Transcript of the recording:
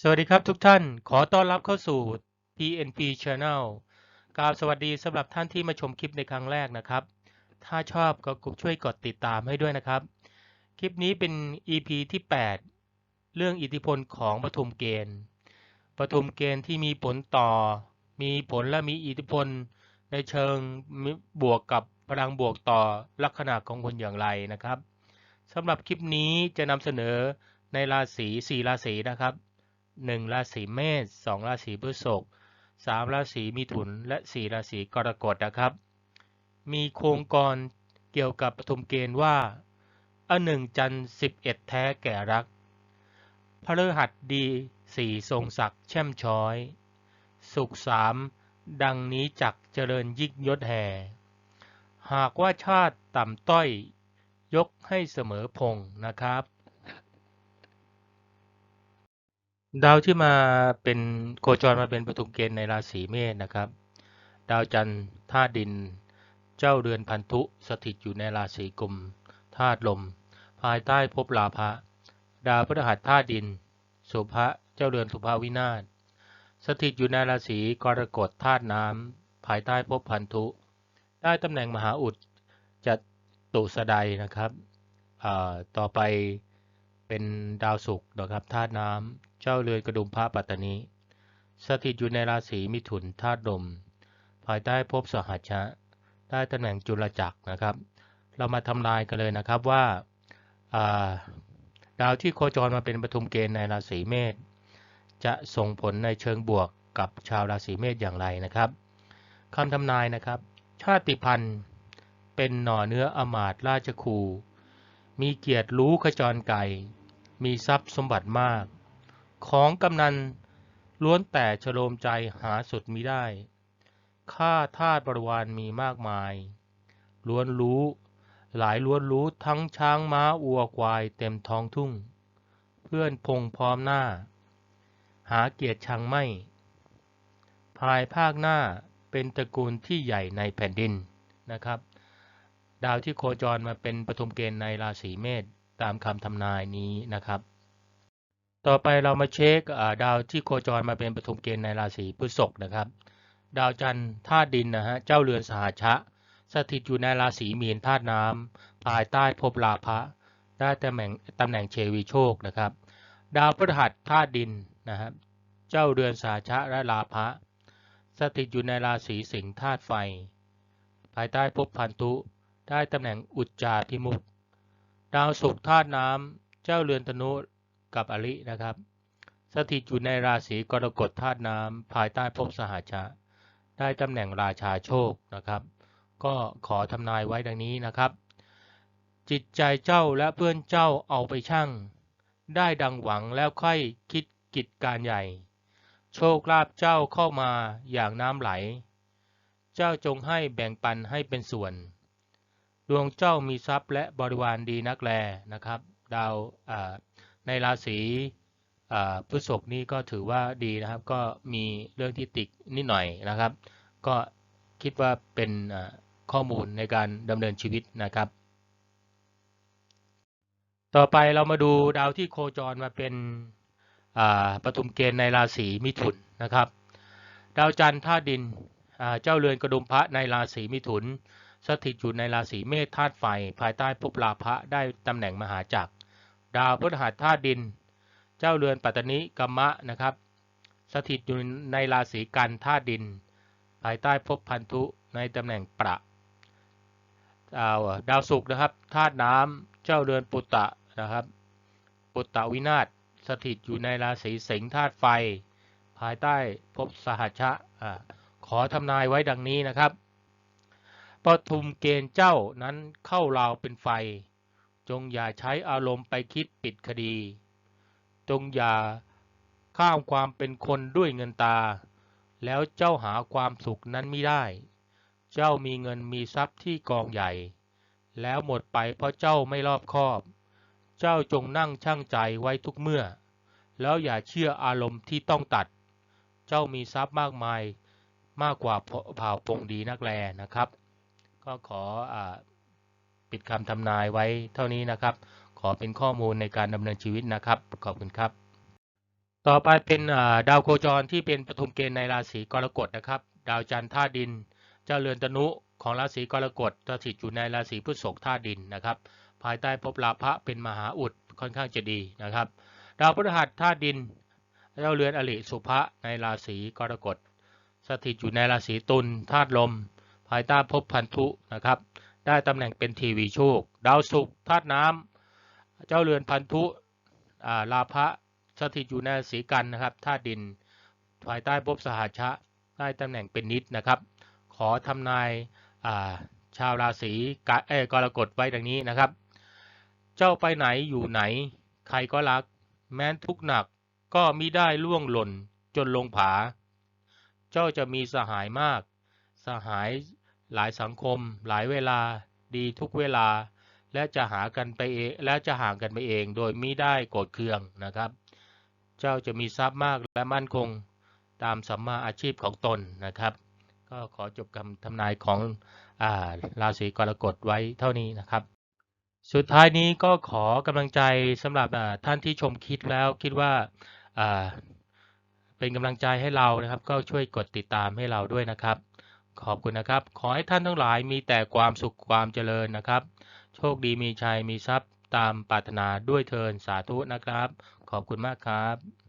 สวัสดีครับทุกท่าน ขอต้อนรับเข้าสู่ PNP Channel กราบสวัสดีสำหรับท่านที่มาชมคลิปในครั้งแรกนะครับ ถ้าชอบก็กดช่วยกดติดตามให้ด้วยนะครับ คลิปนี้เป็น EP ที่ 8 เรื่องอิทธิพลของปฐุมเกณฑ์ปฐุมเกณฑ์ที่มีผลต่อ มีผลและมีอิทธิพลในเชิงบวกกับพลังบวกต่อลักษณะของคนอย่างไรนะครับสำหรับคลิปนี้จะนำเสนอในราศี4ราศีนะครับ 1 ราศีเมษ2ราศีพฤษภ3ราศีมิถุน และ 4 ราศีกรกฎนะครับ มีโครงกรเกี่ยวกับปฐมเกณฑ์ว่าอันหนึ่งจันทร์11 แท้แก่รัก พระฤหัสดีสี่ทรงศักดิ์แช่มช้อย สุขสามดังนี้จักเจริญยิ่งยศแห่หากว่าชาติต่ำต้อย ยกให้เสมอพงนะครับ ดาวที่มาเป็นโคจรมาเป็นปฐุมเกณฑ์ในราศีเมษนะครับ ดาวจันทร์ธาตุดิน เจ้าเรือนพันธุสถิตอยู่ในราศีกุมธาตุลม ภายใต้ภพลาภะดาวพฤหัสธาตุดิน สุภะเจ้าเรือนสุภาวินาศสถิตอยู่ในราศีกรกฎธาตุน้ำภายใต้ภพพันธุ ได้ตำแหน่งมหาอุดจัตุสดายนะครับต่อไปเป็นดาวศุกร์นะครับธาตุน้ำ เจ้าเรือนกระดุมพระปัตตานีสถิตอยู่ในราศีมิถุนธาตุลมภายใต้ภพสหัชชะได้ตำแหน่งจุลจักรนะครับ เรามาทำลายกันเลยนะครับว่าดาวที่โคจรมาเป็นปฐุมเกณฑ์ในราศีเมษจะส่งผลในเชิงบวกกับชาวราศีเมษอย่างไรนะครับคำทำนายนะครับ ชาติพันธุ์เป็นหน่อเนื้ออมาตราชคู มีเกียรติรู้ขจรไก่มีทรัพย์สมบัติมาก ของกำนันล้วนแต่ฉโลมใจหาสุดมิได้ ข้าทาสบริวารมีมากมาย ล้วนรู้ หลายล้วนรู้ทั้งช้างม้าอัวควายเต็มท้องทุ่ง เพื่อนพงพร้อมหน้า หาเกียรติชังไม่ ภายภาคหน้าเป็นตระกูลที่ใหญ่ในแผ่นดินนะครับ ดาวที่โคจรมาเป็นปฐมเกณฑ์ในราศีเมษตามคำทำนายนี้นะครับ ต่อไปเรามาเช็คดาวที่โคจรมาเป็นปฐมเกณฑ์ในราศีพฤษภนะครับ ดาวจันทร์ธาตุดินนะฮะเจ้าเรือนสหชะ สถิตอยู่ในราศีมีนธาตุน้ำภายใต้ภพลาภะได้ตำแหน่งตำแหน่งเชวีโชคนะครับ ดาวพฤหัสธาตุดินนะครับ เจ้าเรือนสหชะและลาภะสถิตอยู่ในราศีสิงห์ธาตุไฟ ภายใต้ภพพันธุได้ตำแหน่งอุจจาพิมุกดาวศุกร์ธาตุน้ำเจ้าเรือนธนุ กับอรินะครับ สถิตอยู่ในราศีกรกฎธาตุน้ำภายใต้ภพสหชะ ได้ตำแหน่งราชาโชคนะครับ ก็ขอทำนายไว้ดังนี้นะครับ จิตใจเจ้าและเพื่อนเจ้าเอาไปชั่งได้ดังหวังแล้วค่อยคิดกิจการใหญ่ โชคลาภเจ้าเข้ามาอย่างน้ำไหล เจ้าจงให้แบ่งปันให้เป็นส่วน ดวงเจ้ามีทรัพย์และบริวารดีนักแลนะครับ ดาว ในราศีพฤษภนี้ก็ถือว่าดีนะครับ ก็มีเรื่องที่ติดนิดหน่อยนะครับ ก็คิดว่าเป็นข้อมูลในการดำเนินชีวิตนะครับ ต่อไปเรามาดูดาวที่โคจรมาเป็นปฐุมเกณฑ์ในราศีมิถุนนะครับ ดาวจันทร์ธาตุดินเจ้าเรือนกระดุมพระในราศีมิถุน สถิตอยู่ในราศีเมษธาตุไฟ ภายใต้ภพลาภะได้ตำแหน่งมหาจักร ดาวพฤหัสธาตุดิน เจ้าเรือนปัตตนิกัมมะนะครับ สถิตอยู่ในราศีกันธาตุดิน ภายใต้ภพพันธุในตำแหน่งประดาวดาวศุกร์นะครับธาตุน้ำเจ้าเรือนปุตตะนะครับปุตตะวินาศสถิตอยู่ในราศีสิงห์ธาตุไฟ ภายใต้ภพสหัชชะขอทำนายไว้ดังนี้นะครับปทุมเกณฑ์เจ้านั้นเข้าราวเป็นไฟ จงอย่าใช้อารมณ์ไปคิดปิดคดี จงอย่าข้ามความเป็นคนด้วยเงินตา แล้วเจ้าหาความสุขนั้นไม่ได้ เจ้ามีเงินมีทรัพย์ที่กองใหญ่ แล้วหมดไปเพราะเจ้าไม่รอบคอบ เจ้าจงนั่งช่างใจไว้ทุกเมื่อ แล้วอย่าเชื่ออารมณ์ที่ต้องตัด เจ้ามีทรัพย์มากมายมากกว่าเผ่าพงดีนักแลนะครับ ก็ขออ ปิดคำทำนายไว้เท่านี้นะครับ ขอเป็นข้อมูลในการดำเนินชีวิตนะครับ ขอบคุณครับ ต่อไปเป็นดาวโคจรที่เป็นปฐุมเกณฑ์ในราศีกรกฎนะครับ ดาวจันทร์ธาตุดิน เจ้าเรือนตนุของราศีกรกฎสถิตอยู่ในราศีพฤษภธาตุดินนะครับ ภายใต้ภพลาภะเป็นมหาอุดค่อนข้างจะดีนะครับ ดาวพฤหัสธาตุดิน เจ้าเรือนอริสุภะในราศีกรกฎสถิตอยู่ในราศีตุลธาตุลม ภายใต้ภพพันธุนะครับ ได้ตำแหน่งเป็นทีวีโชค ดาวศุกร์ธาตุน้ำเจ้าเรือนพันธุาลาภะสถิตอยู่ในราศีกันนะครับธาตุดินภายใต้ภพสหัชชะได้ตำแหน่งเป็นนิดนะครับ ขอทำนายาชาวราศีกเอกรกฎไว้ดังนี้นะครับ เจ้าไปไหนอยู่ไหน ใครก็รัก แม้นทุกหนักก็มิได้ล่วงหล่นจนลงผา เจ้าจะมีสหายมาก สหาย หลายสังคม หลายเวลา ดีทุกเวลา และจะหากันไปเองและจะห่างกันไปเอง โดยมิได้โกรธเคืองนะครับ เจ้าจะมีทรัพย์มากและมั่นคงตามสัมมาอาชีพของตนนะครับ ก็ขอจบคำทำนายของอาราศีกรกฎไว้เท่านี้นะครับ สุดท้ายนี้ก็ขอกำลังใจสำหรับท่านที่ชมคลิปแล้วคิดว่าอ่าเป็นกำลังใจให้เรานะครับ ก็ช่วยกดติดตามให้เราด้วยนะครับ ขอบคุณนะครับ ขอให้ท่านทั้งหลายมีแต่ความสุขความเจริญนะครับ โชคดีมีชัยมีทรัพย์ตามปรารถนาด้วยเทินสาธุนะครับ ขอบคุณมากครับ